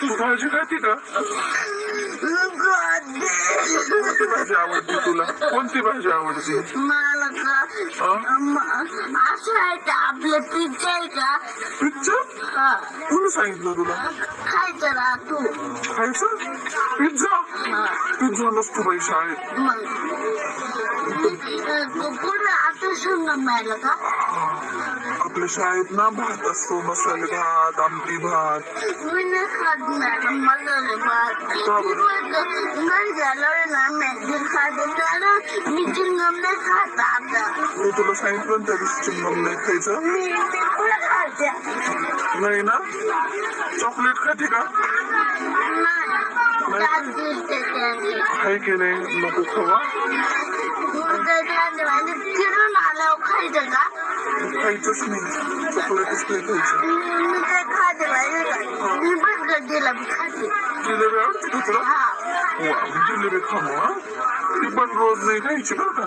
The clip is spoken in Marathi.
तू भाजी खाते का कोणती भाजी आवडते तुला? कोणती भाजी आवडते? मला का? हा? म- असं आहे का? आपलं पिझ्झा आहे का? पिझ्झा हा. कोणी सांगितलं तुला? खायचं ना तू. खायचं? पिझ्झा हा. पिझ्झा नसतो बाई शाळेत. मग. तू का आपल्या शाळेत ना भात असतो मसाले भात आमटी भात. मी नाही खात मॅडम मला नाही भात. का बरं? नाही झालं ना मॅगी खाते. तर मी चिंगम नाही खात आता मी तुला सांगितलं ना त्या दिवशी चिंगम नाही खायचं. मी मी पण खाते. नाही ना? चॉकलेट खाते का? नाही. त्याच्याने काय की नाही? नको खावा त्याच्याने फिरून आल्यावर खायचं का खायचंच नाही चॉकलेटच नाही खायचं मी मी काय खाते माहिती का मी पण गड्डीला खाते जिलेबी आवडते का तुला हा वा, जिलेबी खा मग हा. ती पण रोज नाही खायची बरं